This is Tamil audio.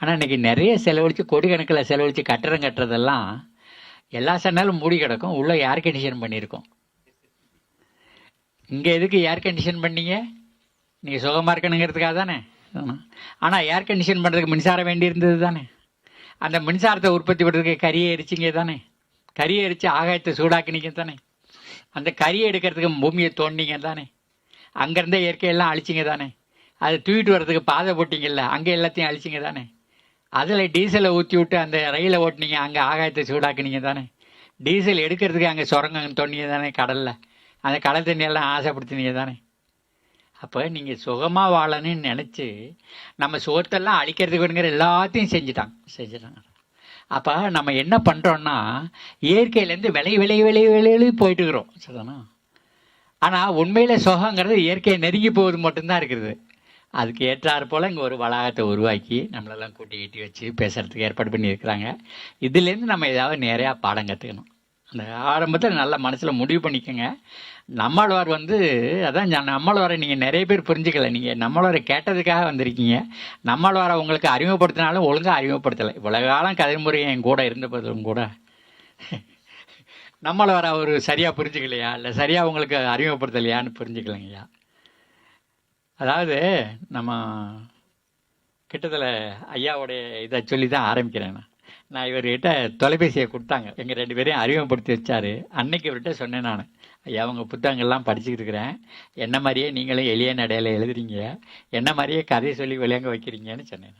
ஆனால் இன்றைக்கி நிறைய செலவழித்து கோடிக்கணக்கில் செலவழித்து கட்டடம் கட்டுறதெல்லாம் எல்லா சன்னாலும் மூடி கிடக்கும். உள்ளே ஏர் கண்டிஷன் பண்ணியிருக்கோம். இங்கே எதுக்கு ஏர் கண்டிஷன் பண்ணீங்க? நீங்கள் சுகமாக இருக்கணுங்கிறதுக்காக தானே. ஆனால் ஏர் கண்டிஷன் பண்ணுறதுக்கு மின்சாரம் வேண்டியிருந்தது தானே. அந்த மின்சாரத்தை உற்பத்தி பண்ணுறதுக்கு கரியை எரிச்சிங்க தானே. கரியை எரித்து ஆகாயத்தை சூடாக்கினீங்க தானே. அந்த கரியை எடுக்கிறதுக்கு பூமியை தோண்டிங்க தானே. அங்கேருந்தே இயற்கையெல்லாம் அழிச்சிங்க தானே. அதை தூக்கிட்டு வர்றதுக்கு பாதை போட்டிங்கல்ல அங்கே எல்லாத்தையும் அழிச்சிங்க தானே. அதில் டீசலை ஊற்றி விட்டு அந்த ரயிலை ஓட்டுனீங்க அங்கே ஆகாயத்தை சூடாக்குனீங்க தானே. டீசல் எடுக்கிறதுக்கு அங்கே சுரங்கம் தோண்டிங்க தானே கடலில். அந்த கடல் தண்ணியெல்லாம் ஆசைப்படுத்தினீங்க தானே. அப்போ நீங்கள் சுகமாக வாழணும்னு நினச்சி நம்ம சுகத்தெல்லாம் அழிக்கிறதுக்கு வேணுங்கிற எல்லாத்தையும் செஞ்சுட்டாங்க. செஞ்சுட்டாங்க. அப்போ நம்ம என்ன பண்ணுறோன்னா இயற்கையிலேருந்து விலை விலை விலை விலை போயிட்டு இருக்கிறோம் சரிதானா ஆனால் உண்மையில் சுகங்கிறது இயற்கையை நெருங்கி போவது மட்டும்தான் இருக்குது. அதுக்கு ஏற்றாறு போல் இங்கே ஒரு வளாகத்தை உருவாக்கி நம்மளெல்லாம் கூட்டி கட்டி வச்சு பேசுகிறதுக்கு ஏற்பாடு பண்ணியிருக்கிறாங்க. இதுலேருந்து நம்ம ஏதாவது நிறையா பாடம் கற்றுக்கணும் அந்த ஆரம்பத்தில் நல்ல மனசில் முடிவு பண்ணிக்கோங்க. நம்மளார் வந்து அதான் ஞா- நம்மளாரை நீங்கள் நிறைய பேர் புரிஞ்சுக்கல. நீங்கள் நம்மளாரை கேட்டதுக்காக வந்திருக்கீங்க. நம்மளாரை உங்களுக்கு அறிமுகப்படுத்தினாலும் ஒழுங்காக அறிமுகப்படுத்தலை. இவ்வளவு காலம் கதைமுறை என் கூட இருந்த போதும் கூட. நம்மளார அவர் சரியாக புரிஞ்சுக்கலையா? இல்லை சரியாக உங்களுக்கு அறிமுகப்படுத்தலையான்னு புரிஞ்சுக்கலைங்கய்யா? அதாவது நம்ம கிட்டத்தில் ஐயாவுடைய இதை சொல்லி தான் ஆரம்பிக்கிறேன் நான். நான் இவர்கிட்ட தொலைபேசியை கொடுத்தாங்க. எங்கள் ரெண்டு பேரையும் அறிமுகப்படுத்தி வச்சாரு. அன்னைக்கு இவர்கிட்ட சொன்னேன் நான். ஐயா அவங்க புத்தகங்கள்லாம் படிச்சுக்கிட்டு இருக்கிறேன். என்ன மாதிரியே நீங்களும் எளிய நடையில் எழுதுறீங்க. என்ன மாதிரியே கதை சொல்லி விளையாங்க வைக்கிறீங்கன்னு சொன்னேன்